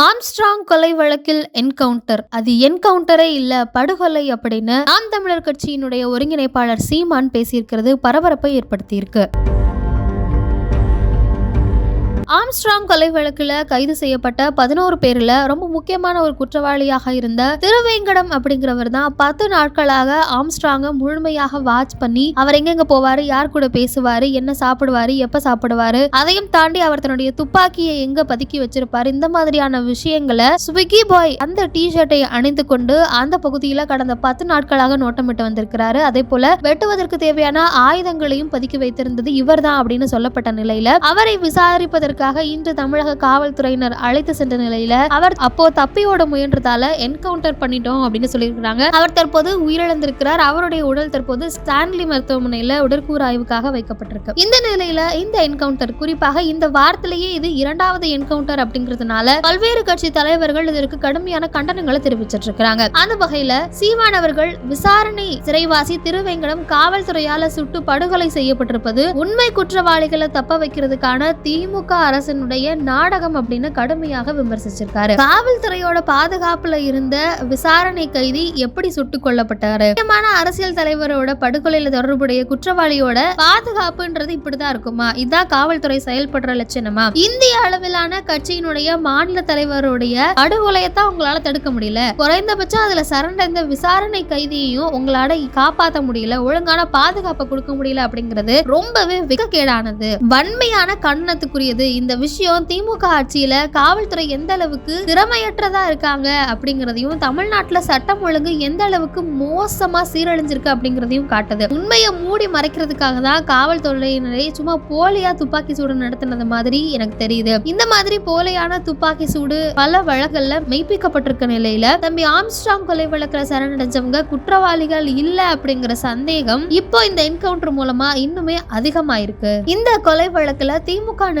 Armstrong கொலை வழக்கில் encounter. அது என்கவுண்டரே இல்ல படுகொலை அப்படின்னு நாம் தமிழர் கட்சியினுடைய ஒருங்கிணைப்பாளர் சீமான் பேசியிருக்கிறது பரபரப்பை ஏற்படுத்தியிருக்கு. ஆம்ஸ்ட்ராங் கொலை வழக்குல கைது செய்யப்பட்ட பதினோரு பேர்ல ரொம்ப முக்கியமான ஒரு குற்றவாளியாக இருந்த திருவேங்கடம் அப்படிங்கிறவர் தான் பத்து நாட்களாக ஆம்ஸ்ட்ராங்க முழுமையாக வாட்ச் பண்ணி அவர் எங்கெங்க போவாரு யார் கூட பேசுவாரு என்ன சாப்பிடுவாரு எப்ப சாப்பிடுவாரு அதையும் தாண்டி அவர் தன்னுடைய துப்பாக்கியை எங்க பதுக்கி வச்சிருப்பாரு இந்த மாதிரியான விஷயங்களை ஸ்விக்கி பாய் அந்த டி ஷர்ட்டை அணிந்து கொண்டு அந்த பகுதியில கடந்த பத்து நாட்களாக நோட்டமிட்டு வந்திருக்கிறாரு. அதே போல வெட்டுவதற்கு தேவையான ஆயுதங்களையும் பதுக்கி வைத்திருந்தது இவர்தான் அப்படின்னு சொல்லப்பட்ட நிலையில அவரை விசாரிப்பதற்கு விசாரிப்பதற்காக இன்று தமிழக காவல்துறையினர் அழைத்து சென்ற நிலையில அவர் அப்போ தப்பியோட முயன்றதால என்கவுண்டர் பண்ணிட்டோம் அப்படின்னு சொல்லியிருக்கிறாங்க. அவர் தற்போது உயிரிழந்திருக்கிறார். அவருடைய உடல் தற்போது ஸ்டான்லி மருத்துவமனையில உடற்கூறு ஆய்வுக்காக வைக்கப்பட்டிருக்கு. இந்த நிலையில இந்த என்கவுண்டர் குறிப்பாக இந்த வாரத்திலேயே இது இரண்டாவது என்கவுண்டர் அப்படிங்கிறதுனால பல்வேறு கட்சி தலைவர்கள் இதற்கு கடுமையான கண்டனங்களை தெரிவிச்சிட்டு இருக்காங்க அந்த வகையில சீமான் அவர்கள் விசாரணை சிறைவாசி திருவேங்கடம் காவல்துறையால சுட்டு படுகொலை செய்யப்பட்டிருப்பது உண்மை குற்றவாளிகளை தப்ப வைக்கிறதுக்கான திமுக அரசனுடைய நாடகம் அப்படின்னு கடுமையாக விமர்சிச்சிருக்காரு. காவல்துறையோட பாதுகாப்புல இருந்த விசாரணை கைதி எப்படி சுட்டுக் கொல்லப்பட்டாரு? முக்கியமான அரசியல் தலைவரோட படுகொலையில தொடர்புடைய குற்றவாளியோட பாதுகாப்புன்றது இப்படிதான் இருக்குமா? இதான் காவல்துறை செயல்படுற லட்சணமா? இந்திய அளவிலான கட்சியினுடைய மாநில தலைவருடைய படுகொலையத்தான் உங்களால தடுக்க முடியல. குறைந்தபட்சம் அதுல சரண்டந்த விசாரணை கைதியையும் உங்களால காப்பாத்த முடியல. ஒழுங்கான பாதுகாப்பை கொடுக்க முடியல அப்படிங்கிறது ரொம்பவே விகக்கேடானது வன்மையான கண்டனத்துக்குரியது. இந்த விஷயம் திமுக ஆட்சியில காவல்துறை எந்த அளவுக்கு திறமையற்றதா இருக்காங்க அப்படிங்கிறதையும் தமிழ்நாட்டுல சட்டம் ஒழுங்கு எந்த அளவுக்கு மோசமா சீரழிஞ்சிருக்கு அப்படிங்கிறதையும் காட்டுது. உண்மையை மூடி மறைக்கிறதுக்காக தான் காவல்துறையினரை சும்மா போலியா துப்பாக்கி சூடு நடத்தினது மாதிரி எனக்கு தெரியுது. இந்த மாதிரி போலியான துப்பாக்கி சூடு பல வழக்குகள்ல மெய்ப்பிக்கப்பட்டிருக்க நிலையில தம்பி ஆம்ஸ்டாங் கொலை வழக்குல சரணடைஞ்சவங்க குற்றவாளிகள் இல்ல அப்படிங்கிற சந்தேகம் இப்போ இந்த என்கவுண்டர் மூலமா இன்னுமே அதிகமாயிருக்கு. இந்த கொலை வழக்குல திமுக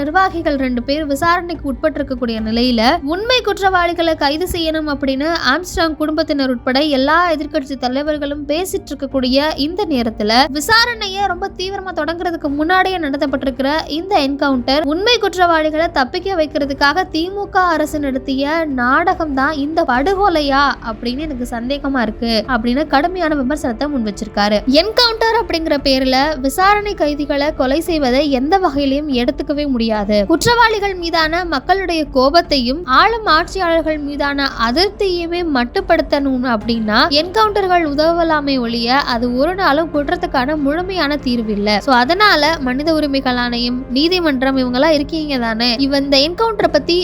குற்றவாளிகள் ரெண்டு பேர் விசாரணைக்கு உட்பட்டிருக்கக்கூடிய நிலையில உண்மை குற்றவாளிகளை கைது செய்யணும் அப்படின்னு ஆம்ஸ்டாங் குடும்பத்தினர் உட்பட எல்லா எதிர்க்கட்சி தலைவர்களும் பேசிட்டு இருக்கக்கூடிய இந்த நேரத்துல விசாரணையை ரொம்ப தீவிரமா தொடங்குறதுக்கு முன்னாடியே நடத்தப்பட்டிருக்கிற இந்த என்கவுண்டர் உண்மை குற்றவாளிகளை தப்பிக்க வைக்கிறதுக்காக திமுக அரசு நடத்திய நாடகம் தான் இந்த படுகொலையா அப்படின்னு எனக்கு சந்தேகமா இருக்கு அப்படின்னு கடுமையான விமர்சனத்தை முன் வச்சிருக்காரு. என்கவுண்டர் அப்படிங்கிற பேர்ல விசாரணை கைதிகளை கொலை செய்வதை எந்த வகையிலையும் எடுத்துக்கவே முடியாது. குற்றவாளிகள் மீதான மக்களுடைய கோபத்தையும் ஆளும் ஆட்சியாளர்கள் மீதான அதிருப்தியுமே மட்டுப்படுத்தணும் அப்படின்னா என்கவுண்டர்கள் உதவலாமே ஒழிய அது ஒரு நாளும் குற்றத்துக்கான முழுமையான தீர்வு இல்ல சோ அதனால மனித உரிமைகள் ஆணையம் நீதிமன்றம் இவங்கெல்லாம் இருக்கீங்க தானே? இவ இந்த என்கவுண்டரை பத்தி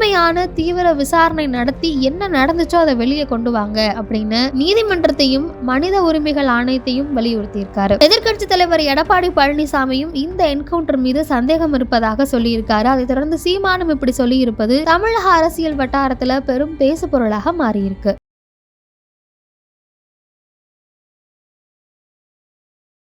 உண்மையான தீவிர விசாரணை நடத்தி என்ன நடந்துச்சோ அதை வெளியே கொண்டு வாங்க அப்படின்னு நீதிமன்றத்தையும் மனித உரிமைகள் ஆணையத்தையும் வலியுறுத்தியிருக்காரு. எதிர்க்கட்சி தலைவர் எடப்பாடி பழனிசாமியும் இந்த என்கவுண்டர் மீது சந்தேகம் இருப்பதாக சொல்லியிருக்காரு. அதை தொடர்ந்து சீமானும் இப்படி சொல்லியிருப்பது தமிழக அரசியல் வட்டாரத்துல பெரும் பேசு பொருளாக மாறியிருக்கு.